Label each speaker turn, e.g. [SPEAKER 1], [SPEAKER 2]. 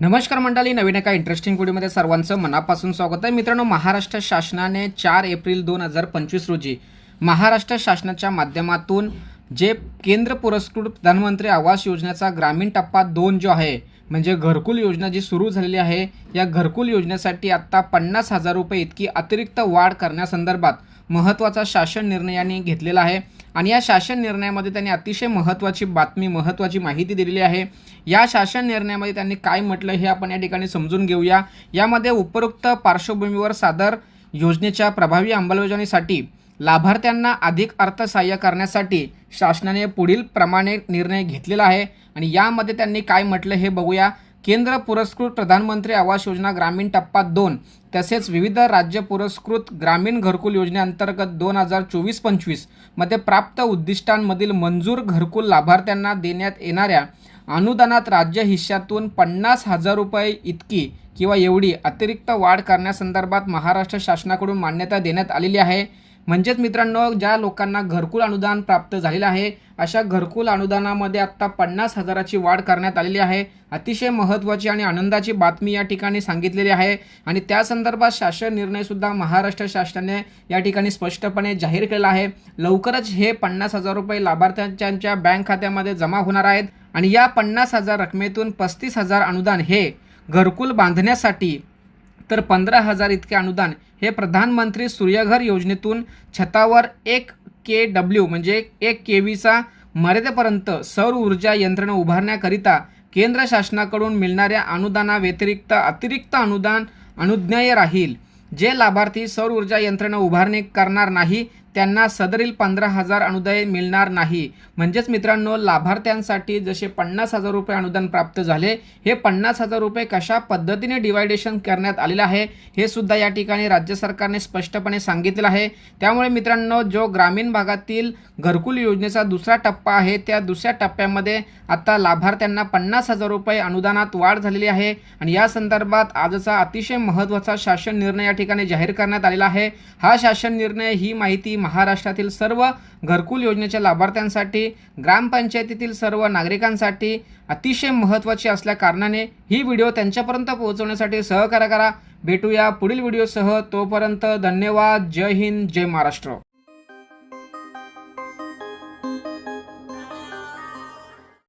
[SPEAKER 1] नमस्कार मंडळी नवीन एका इंटरेस्टिंग व्हिडिओमध्ये सर्वांचं मनापासून स्वागत आहे. मित्रांनो महाराष्ट्र शासनाने चार एप्रिल दोन हजार पंचवीस रोजी महाराष्ट्र शासनाच्या माध्यमातून जे केंद्र पुरस्कृत प्रधानमंत्री आवास योजनेचा ग्रामीण टप्पा दोन जो आहे म्हणजे घरकुल योजना जी सुरू झालेली आहे या घरकुल योजनेसाठी आत्ता पन्नास हजार रुपये इतकी अतिरिक्त वाढ करण्यासंदर्भात महत्त्वाचा शासन निर्णयाने घेतलेला आहे. आणि या शासन निर्णयामध्ये त्यांनी अतिशय महत्त्वाची बातमी महत्त्वाची माहिती दिलेली आहे. या शासन निर्णयामध्ये त्यांनी काय म्हटलं हे आपण या ठिकाणी समजून घेऊया. यामध्ये उपरोक्त पार्श्वभूमीवर सादर योजनेच्या प्रभावी अंमलबजावणीसाठी लाभार्थ्यांना अधिक अर्थसहाय्य करण्यासाठी शासनाने पुढील प्रमाणे निर्णय घेतलेला आहे. आणि यामध्ये त्यांनी काय म्हटलं हे बघूया. केंद्र पुरस्कृत प्रधानमंत्री आवास योजना ग्रामीण टप्पा दोन तसेच विविध राज्य पुरस्कृत ग्रामीण घरकुल योजनेअंतर्गत दोन हजार चोवीस पंचवीसमध्ये प्राप्त उद्दिष्टांमधील मंजूर घरकुल लाभार्थ्यांना देण्यात येणाऱ्या अनुदानात राज्य हिश्श्यातून पन्नास हजार रुपये इतकी किंवा एवढी अतिरिक्त वाढ करण्यासंदर्भात महाराष्ट्र शासनाकडून मान्यता देण्यात आलेली आहे. म्हणजेच मित्रांनो ज्या लोकांना घरकुल अनुदान प्राप्त झालेलं आहे अशा घरकुल अनुदानामध्ये आत्ता पन्नास हजाराची वाढ करण्यात आलेली आहे. अतिशय महत्त्वाची आणि आनंदाची बातमी या ठिकाणी सांगितलेली आहे. आणि त्या संदर्भात शासन निर्णयसुद्धा महाराष्ट्र शासनाने या ठिकाणी स्पष्टपणे जाहीर केला आहे. लवकरच हे पन्नास हजार रुपये लाभार्थ्यांच्या बँक खात्यामध्ये जमा होणार आहेत. आणि या पन्नास हजार रकमेतून पस्तीस हजार अनुदान हे घरकुल बांधण्यासाठी तर पंधरा हजार इतके अनुदान हे प्रधानमंत्री सूर्यघर योजनेतून छतावर एक के डब्ल्यू म्हणजे एक के व्हीचा मर्यादेपर्यंत सौर ऊर्जा यंत्रणा उभारण्याकरिता केंद्र शासनाकडून मिळणाऱ्या अनुदानाव्यतिरिक्त अतिरिक्त अनुदान अनुज्ञेय राहील. जे लाभार्थी सौर ऊर्जा यंत्रणा उभारणी करणार नाही त्यांना सदरील पंधरा हजार अनुदय मिळणार नाही. म्हणजेच मित्रांनो लाभार्थ्यांसाठी जसे पन्नास हजार रुपये अनुदान प्राप्त झाले हे पन्नास हजार रुपये कशा पद्धतीने डिवायडेशन करण्यात आलेलं आहे हे सुद्धा या ठिकाणी राज्य सरकारने स्पष्टपणे सांगितलेलं आहे. त्यामुळे मित्रांनो जो ग्रामीण भागातील घरकुल योजनेचा दुसरा टप्पा आहे त्या दुसऱ्या टप्प्यामध्ये आता लाभार्थ्यांना पन्नास हजार रुपये अनुदानात वाढ झालेली आहे आणि या संदर्भात आजचा अतिशय महत्त्वाचा शासन निर्णय या ठिकाणी जाहीर करण्यात आलेला आहे. हा शासन निर्णय ही माहिती महाराष्ट्रातील सर्व घरकुल योजनेच्या लाभार्थ्यांसाठी ग्रामपंचायतीतील सर्व नागरिकांसाठी अतिशय महत्त्वाची असल्या कारणाने ही व्हिडिओ त्यांच्यापर्यंत पोहोचवण्यासाठी सहकार्य करा. भेटूया पुढील व्हिडिओसह. तोपर्यंत धन्यवाद. जय हिंद. जय महाराष्ट्र.